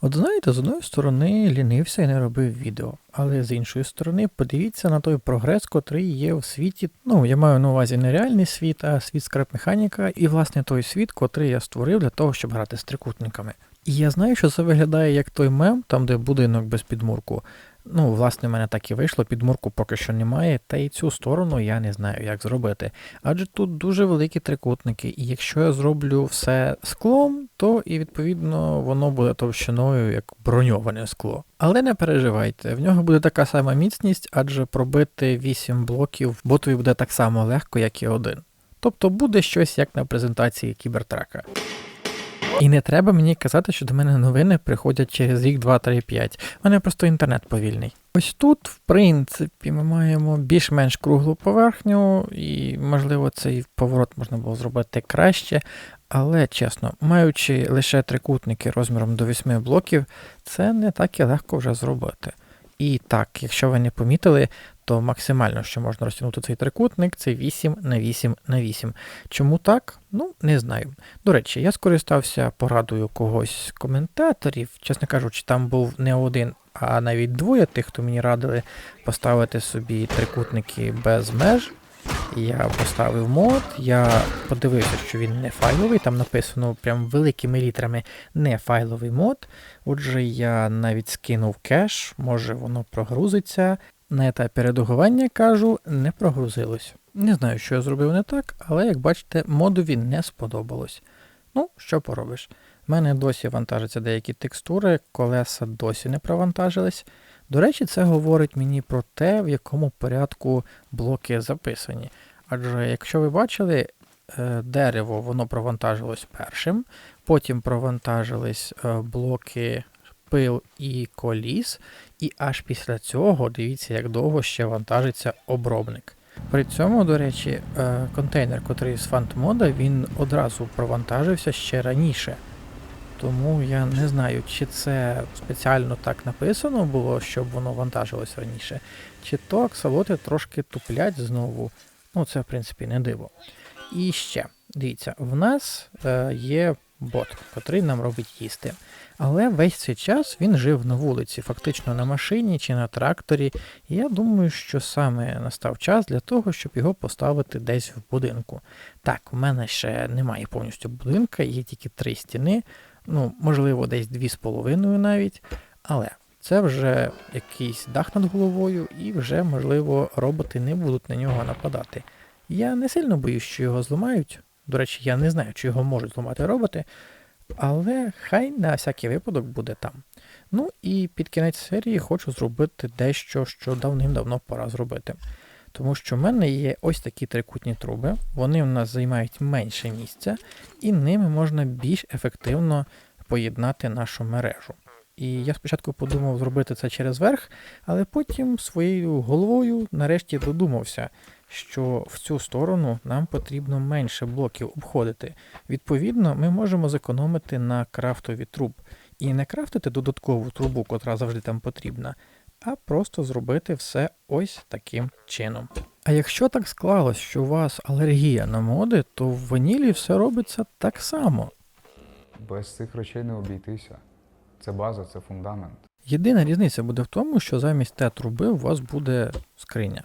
От знаєте, з одної сторони лінився і не робив відео, але з іншої сторони, подивіться на той прогрес, котрий є в світі. Ну, я маю на увазі не реальний світ, а світ скрап-механіка, і власне той світ, котрий я створив для того, щоб грати з трикутниками. І я знаю, що це виглядає як той мем, там де будинок без підмурку. Ну, власне, в мене так і вийшло, підмурку поки що немає, та й цю сторону я не знаю, як зробити. Адже тут дуже великі трикутники, і якщо я зроблю все склом, то і відповідно воно буде товщиною як броньоване скло. Але не переживайте, в нього буде така сама міцність, адже пробити 8 блоків ботові буде так само легко, як і один. Тобто буде щось як на презентації кібертрака. І не треба мені казати, що до мене новини приходять через рік, 2, 3, 5. У мене просто інтернет повільний. Ось тут, в принципі, ми маємо більш-менш круглу поверхню, і, можливо, цей поворот можна було зробити краще. Але чесно, маючи лише трикутники розміром до 8 блоків, це не так і легко вже зробити. І так, якщо ви не помітили, то максимально, що можна розтягнути цей трикутник, це 8 на 8 на 8. Чому так? Ну, не знаю. До речі, я скористався порадою когось з коментаторів. Чесно кажучи, там був не один, а навіть двоє тих, хто мені радили поставити собі трикутники без меж. Я поставив мод, я подивився, що він не файловий, там написано прям великими літерами не файловий мод. Отже, я навіть скинув кеш, може воно прогрузиться. На етапі редагування кажу, не прогрузилось. Не знаю, що я зробив не так, але як бачите, модові не сподобалось. Ну, що поробиш? В мене досі вантажаться деякі текстури, колеса досі не провантажились. До речі, це говорить мені про те, в якому порядку блоки записані. Адже, якщо ви бачили, е, дерево воно провантажилось першим, потім провантажились е, блоки пил і коліс, і аж після цього дивіться, як довго ще вантажиться обробник. При цьому, до речі, е, контейнер, котрий з фантмода, він одразу провантажився ще раніше. Тому я не знаю, чи це спеціально так написано було, щоб воно вантажилось раніше, чи то аксолоти трошки туплять знову. Ну, це, в принципі, не диво. І ще, дивіться, в нас е, є бот, котрий нам робить їсти. Але весь цей час він жив на вулиці, фактично на машині чи на тракторі. І я думаю, що саме настав час для того, щоб його поставити десь в будинку. Так, у мене ще немає повністю будинка, є тільки три стіни, ну, можливо, десь дві з половиною навіть. Але це вже якийсь дах над головою, і вже, можливо, роботи не будуть на нього нападати. Я не сильно боюсь, що його зламають. До речі, я не знаю, чи його можуть зламати роботи. Але хай на всякий випадок буде там. Ну і під кінець серії хочу зробити дещо, що давним-давно пора зробити. Тому що в мене є ось такі трикутні труби, вони в нас займають менше місця, і ними можна більш ефективно поєднати нашу мережу. І я спочатку подумав зробити це через верх, але потім своєю головою нарешті додумався, що в цю сторону нам потрібно менше блоків обходити. Відповідно, ми можемо зекономити на крафтові труб. І не крафтити додаткову трубу, котра завжди там потрібна, а просто зробити все ось таким чином. А якщо так склалось, що у вас алергія на моди, то в ванілі все робиться так само. Без цих речей не обійтися. Це база, це фундамент. Єдина різниця буде в тому, що замість Т-труби у вас буде скриня.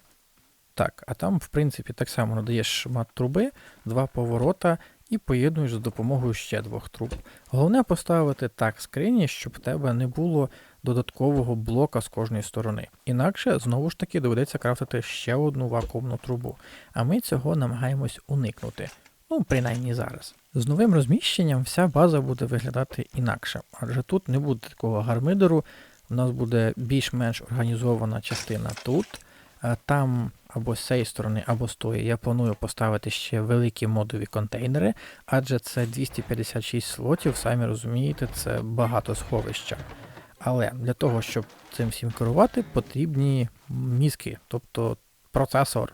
Так, а там, в принципі, так само надаєш шмат труби, два поворота і поєднуєш за допомогою ще двох труб. Головне поставити так скрині, щоб в тебе не було додаткового блока з кожної сторони. Інакше, знову ж таки, доведеться крафтити ще одну вакуумну трубу. А ми цього намагаємось уникнути. Ну, принаймні зараз. З новим розміщенням вся база буде виглядати інакше, адже тут не буде такого гармидеру, у нас буде більш-менш організована частина тут. Там або з цієї сторони, або з тої я планую поставити ще великі модові контейнери, адже це 256 слотів, самі розумієте, це багато сховища. Але для того, щоб цим всім керувати, потрібні мізки, тобто процесор.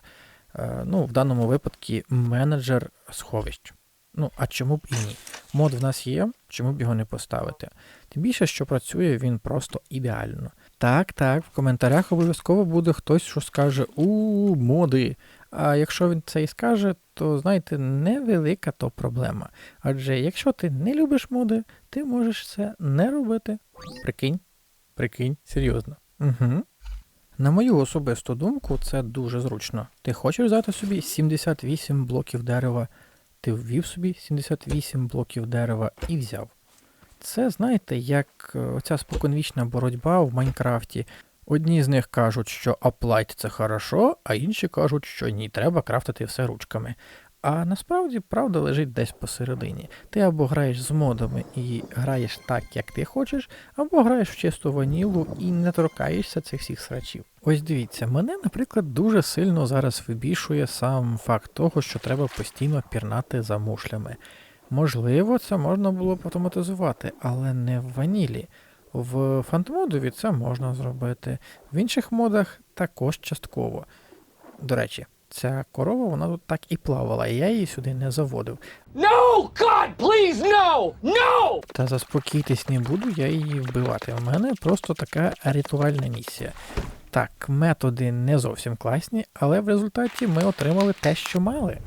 Е, Ну, в даному випадку менеджер сховищ. Ну, а чому б і ні? Мод в нас є, чому б його не поставити? Тим більше, що працює він просто ідеально. Так, так, в коментарях обов'язково буде хтось, що скаже у моди. А якщо він це і скаже, то знаєте, невелика то проблема. Адже якщо ти не любиш моди, ти можеш це не робити. Прикинь, прикинь, серйозно. Угу. На мою особисту думку, це дуже зручно. Ти хочеш взяти собі 78 блоків дерева, ти ввів собі 78 блоків дерева і взяв. Це, знаєте, як е, оця споконвічна боротьба в Майнкрафті. Одні з них кажуть, що аплайт це хорошо, а інші кажуть, що ні, треба крафтити все ручками. А насправді правда лежить десь посередині. Ти або граєш з модами і граєш так, як ти хочеш, або граєш в чисту ванілу і не торкаєшся цих всіх срачів. Ось дивіться, мене, наприклад, дуже сильно зараз вибішує сам факт того, що треба постійно пірнати за мушлями. Можливо, це можна було б автоматизувати, але не в ванілі. В фантмодові це можна зробити, в інших модах також частково. До речі, ця корова вона тут так і плавала, і я її сюди не заводив. No! God, please, no! No! Та заспокійтесь не буду я її вбивати. У мене просто така ритуальна місія. Так, методи не зовсім класні, але в результаті ми отримали те, що мали.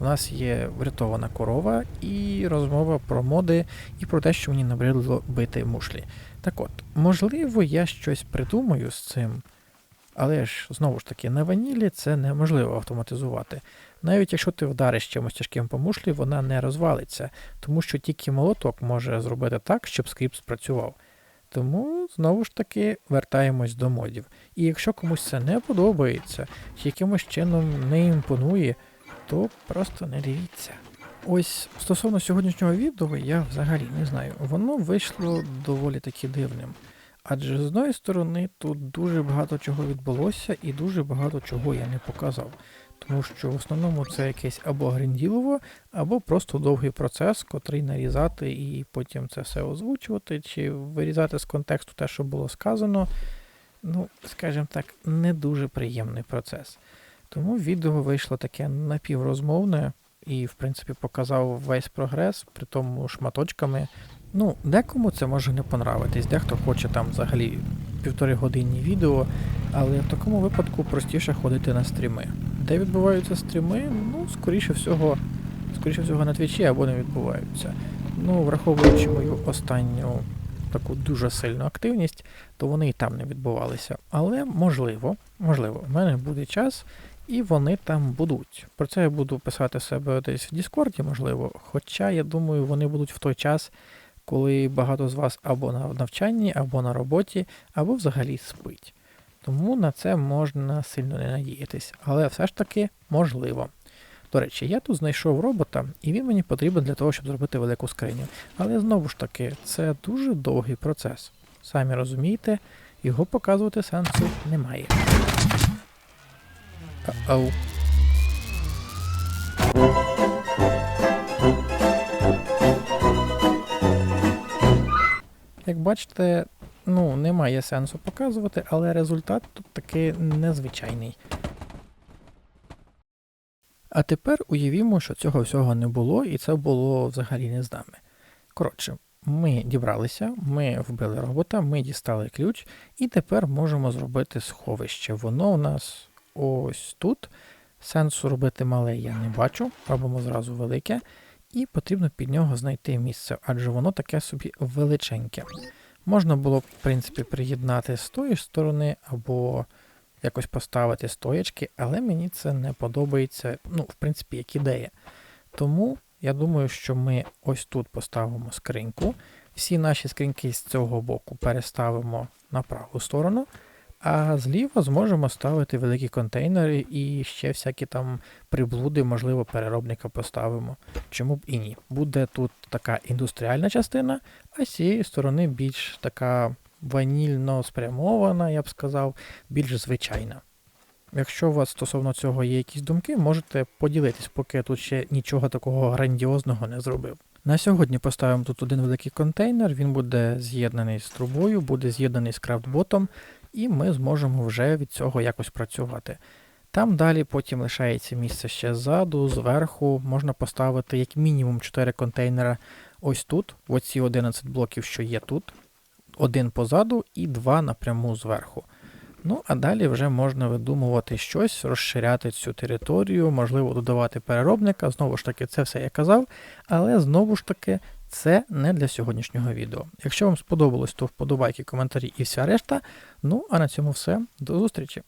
У нас є врятована корова і розмова про моди і про те, що мені набридло бити мушлі. Так от, можливо, я щось придумаю з цим, але ж знову ж таки, на ванілі це неможливо автоматизувати. Навіть якщо ти вдариш чимось тяжким по мушлі, вона не розвалиться, тому що тільки молоток може зробити так, щоб скрипт спрацював. Тому знову ж таки вертаємось до модів. І якщо комусь це не подобається, чи якимось чином не імпонує, то просто не дивіться. Ось стосовно сьогоднішнього відео, я взагалі не знаю, воно вийшло доволі таки дивним. Адже з одної сторони тут дуже багато чого відбулося і дуже багато чого я не показав. Тому що в основному це якесь або грінділово, або просто довгий процес, котрий нарізати і потім це все озвучувати, чи вирізати з контексту те, що було сказано. Ну, скажімо так, не дуже приємний процес. Тому відео вийшло таке напіврозмовне і, в принципі, показав весь прогрес, при тому шматочками. Ну, декому це може не понравитись, дехто хоче там взагалі півтори годинні відео, але в такому випадку простіше ходити на стріми. Де відбуваються стріми, ну, скоріше всього, скоріше всього на твічі або не відбуваються. Ну, враховуючи мою останню таку дуже сильну активність, то вони і там не відбувалися. Але можливо, можливо, в мене буде час, і вони там будуть. Про це я буду писати себе десь в Діскорді, можливо. Хоча, я думаю, вони будуть в той час, коли багато з вас або на навчанні, або на роботі, або взагалі спить. Тому на це можна сильно не надіятись, але все ж таки можливо. До речі, я тут знайшов робота, і він мені потрібен для того, щоб зробити велику скриню. Але знову ж таки, це дуже довгий процес. Самі розумієте, його показувати сенсу немає. Ау. Бачите, ну, немає сенсу показувати, але результат тут таки незвичайний. А тепер уявімо, що цього всього не було, і це було взагалі не з нами. Коротше, ми дібралися, ми вбили робота, ми дістали ключ, і тепер можемо зробити сховище. Воно у нас ось тут. Сенсу робити мале я не бачу, робимо зразу велике, і потрібно під нього знайти місце, адже воно таке собі величеньке. Можна було в принципі, приєднати з тої сторони, або якось поставити стоячки, але мені це не подобається, ну, в принципі, як ідея. Тому я думаю, що ми ось тут поставимо скриньку. Всі наші скриньки з цього боку переставимо на праву сторону, а зліва зможемо ставити великі контейнери і ще всякі там приблуди, можливо, переробника поставимо. Чому б і ні? Буде тут така індустріальна частина, а з цієї сторони більш така ванільно спрямована, я б сказав, більш звичайна. Якщо у вас стосовно цього є якісь думки, можете поділитись, поки я тут ще нічого такого грандіозного не зробив. На сьогодні поставимо тут один великий контейнер, він буде з'єднаний з трубою, буде з'єднаний з крафтботом, і ми зможемо вже від цього якось працювати. Там далі потім лишається місце ще ззаду, зверху, можна поставити як мінімум 4 контейнера ось тут, оці 11 блоків, що є тут, один позаду і два напряму зверху. Ну, а далі вже можна видумувати щось, розширяти цю територію, можливо, додавати переробника. Знову ж таки, це все я казав, але знову ж таки, це не для сьогоднішнього відео. Якщо вам сподобалось, то вподобайки, коментарі і вся решта. Ну, а на цьому все. До зустрічі!